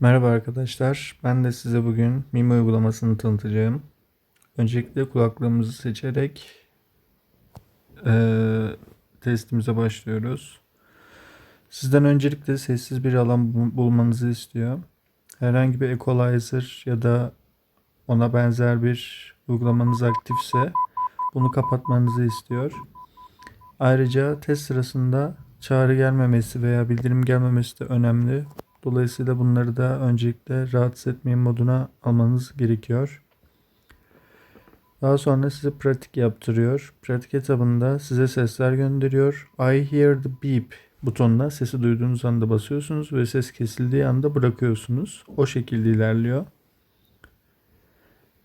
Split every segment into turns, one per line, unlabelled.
Merhaba arkadaşlar. Ben de size bugün Mime uygulamasını tanıtacağım. Öncelikle kulaklığımızı seçerek eee, testimize başlıyoruz. Sizden öncelikle sessiz bir alan bu- bulmanızı istiyor. Herhangi bir equalizer ya da ona benzer bir uygulamanız aktifse bunu kapatmanızı istiyor. Ayrıca test sırasında çağrı gelmemesi veya bildirim gelmemesi de önemli. Dolayısıyla bunları da öncelikle rahatsız etmeyin moduna almanız gerekiyor. Daha sonra size pratik yaptırıyor. Pratik etabında size sesler gönderiyor. I hear the beep butonuna sesi duyduğunuz anda basıyorsunuz ve ses kesildiği anda bırakıyorsunuz. O şekilde ilerliyor.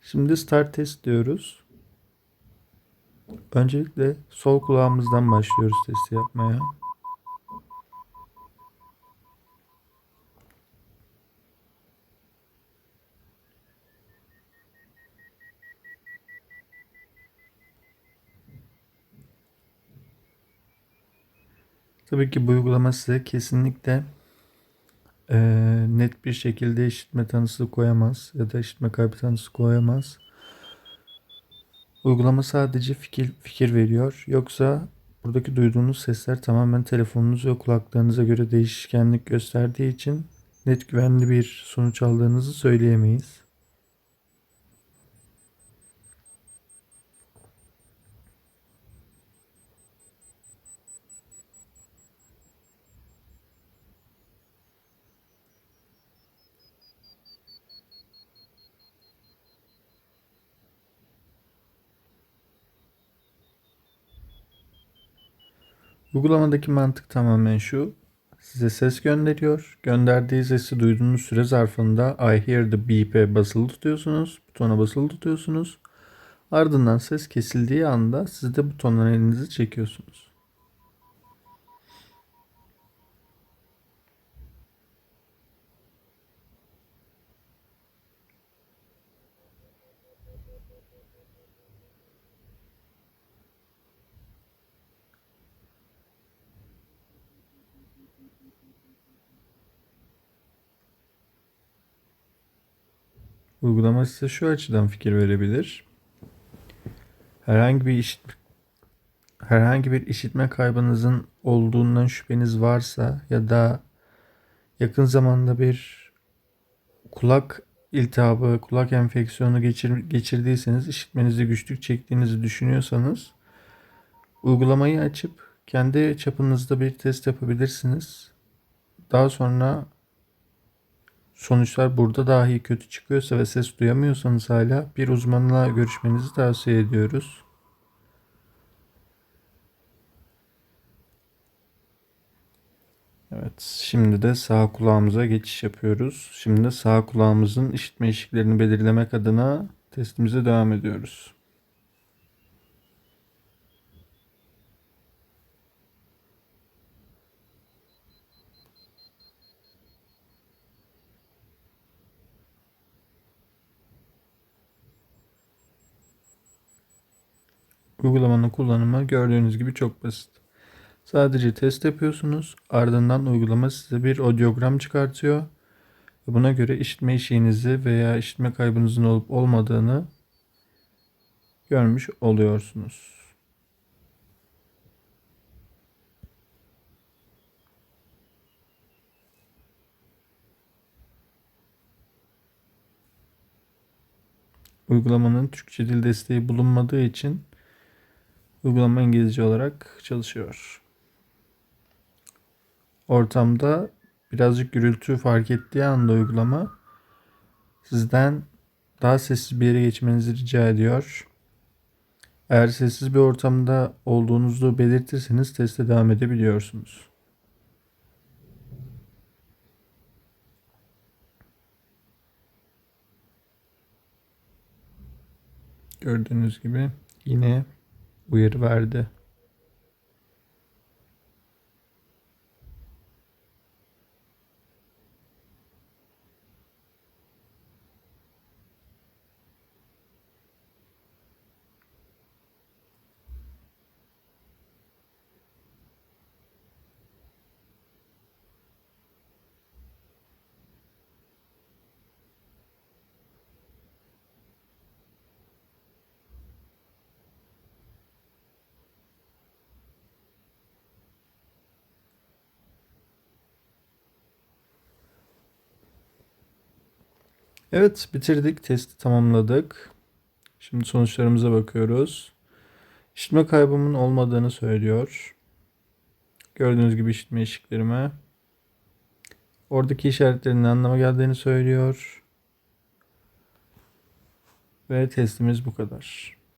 Şimdi start test diyoruz. Öncelikle sol kulağımızdan başlıyoruz testi yapmaya. Tabii ki bu uygulama size kesinlikle eee, net bir şekilde işitme tanısı koyamaz ya da işitme kaybı tanısı koyamaz. Uygulama sadece fikir, fikir veriyor. Yoksa buradaki duyduğunuz sesler tamamen telefonunuz ve kulaklarınıza göre değişkenlik gösterdiği için net güvenli bir sonuç aldığınızı söyleyemeyiz. Uygulamadaki mantık tamamen şu. Size ses gönderiyor. Gönderdiği sesi duyduğunuz süre zarfında I hear the beep'e basılı tutuyorsunuz. Butona basılı tutuyorsunuz. Ardından ses kesildiği anda siz de butondan elinizi çekiyorsunuz. Uygulama size şu açıdan fikir verebilir. Herhangi bir işit herhangi bir işitme kaybınızın olduğundan şüpheniz varsa ya da yakın zamanda bir kulak iltihabı, kulak enfeksiyonu geçir, geçirdiyseniz, işitmenizi güçlük çektiğinizi düşünüyorsanız uygulamayı açıp kendi çapınızda bir test yapabilirsiniz. Daha sonra sonuçlar burada dahi kötü çıkıyorsa ve ses duyamıyorsanız hala bir uzmanla görüşmenizi tavsiye ediyoruz. Evet, şimdi de sağ kulağımıza geçiş yapıyoruz. Şimdi de sağ kulağımızın işitme eşiklerini belirlemek adına testimize devam ediyoruz. Uygulamanın kullanımı gördüğünüz gibi çok basit. Sadece test yapıyorsunuz. Ardından uygulama size bir odiogram çıkartıyor. Buna göre işitme eşiğinizi veya işitme kaybınızın olup olmadığını görmüş oluyorsunuz. Uygulamanın Türkçe dil desteği bulunmadığı için uygulama İngilizce olarak çalışıyor. Ortamda birazcık gürültü fark ettiği anda uygulama sizden daha sessiz bir yere geçmenizi rica ediyor. Eğer sessiz bir ortamda olduğunuzu belirtirseniz teste devam edebiliyorsunuz. Gördüğünüz gibi yine uyarı verdi. Evet, bitirdik. Testi tamamladık. Şimdi sonuçlarımıza bakıyoruz. İşitme kaybımın olmadığını söylüyor. Gördüğünüz gibi işitme eşiklerime. Oradaki işaretlerin ne anlama geldiğini söylüyor. Ve testimiz bu kadar.